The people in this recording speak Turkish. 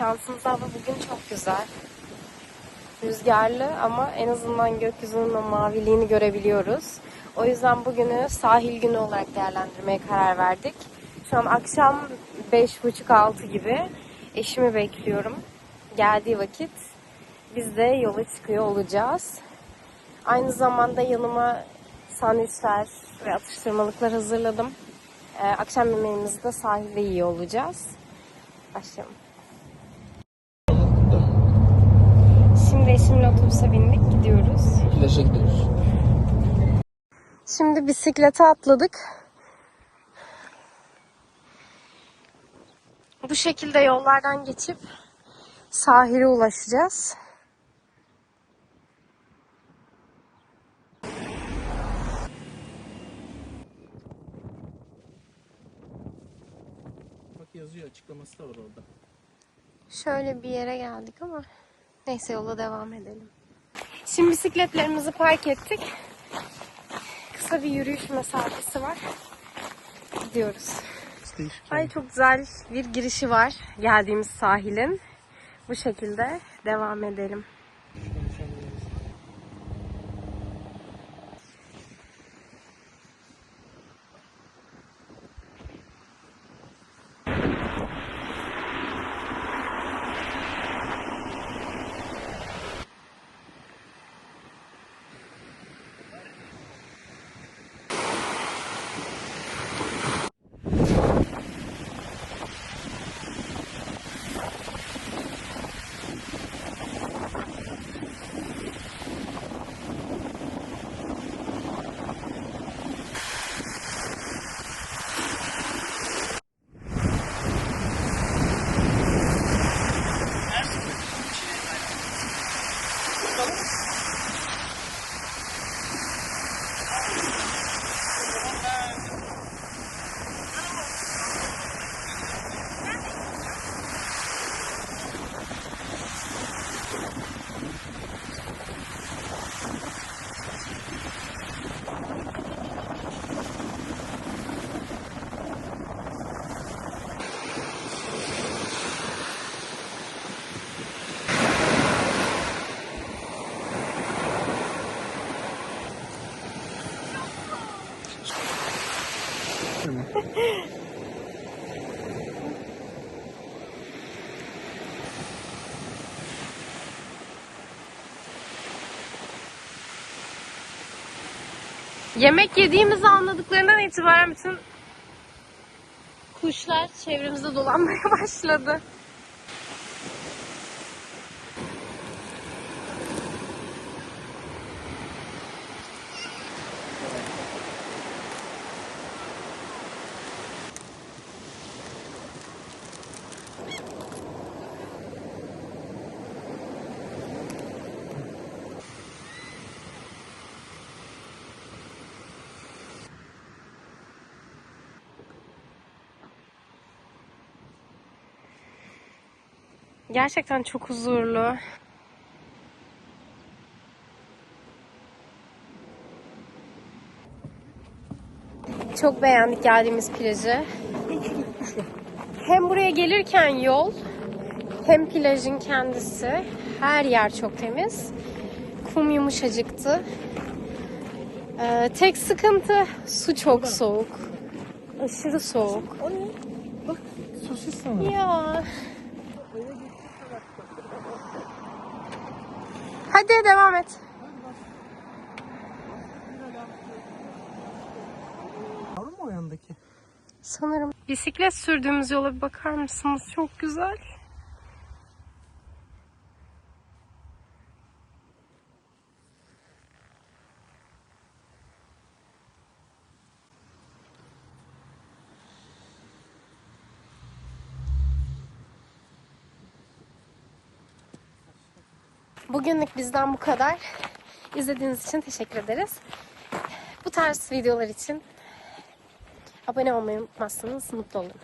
baktığımızda hava bugün çok güzel. Rüzgarlı ama en azından gökyüzünün o maviliğini görebiliyoruz. O yüzden bugünü sahil günü olarak değerlendirmeye karar verdik. Şu an akşam 5.30-6 gibi eşimi bekliyorum. Geldiği vakit biz de yola çıkıyor olacağız. Aynı zamanda yanıma sandviçler ve atıştırmalıklar hazırladım. Ee, akşam yemeğimizi de sahilde yiyor olacağız. Başlayalım. Şimdi eşimle otobüse bindik gidiyoruz. Plaja gidiyoruz. Şimdi bisiklete atladık. Bu şekilde yollardan geçip sahile ulaşacağız. Bak yazıyor açıklaması da var orada. Şöyle bir yere geldik ama neyse yola devam edelim. Şimdi bisikletlerimizi park ettik. Kısa bir yürüyüş mesafesi var. Gidiyoruz. Ay çok güzel bir girişi var geldiğimiz sahilin. Bu şekilde devam edelim. Yemek yediğimizi anladıklarından itibaren bütün kuşlar çevremizde dolanmaya başladı. Gerçekten çok huzurlu. Çok beğendik geldiğimiz plajı. Hem buraya gelirken yol hem plajın kendisi her yer çok temiz. Kum yumuşacıktı. Ee, tek sıkıntı su çok soğuk. Aşırı soğuk. O ne? Bak sosis sana. Ya. Hadi devam et. Yavrum mu o yandaki? Sanırım. Bisiklet sürdüğümüz yola bir bakar mısınız? Çok güzel. Bugünlük bizden bu kadar. İzlediğiniz için teşekkür ederiz. Bu tarz videolar için abone olmayı unutmazsanız mutlu olurum.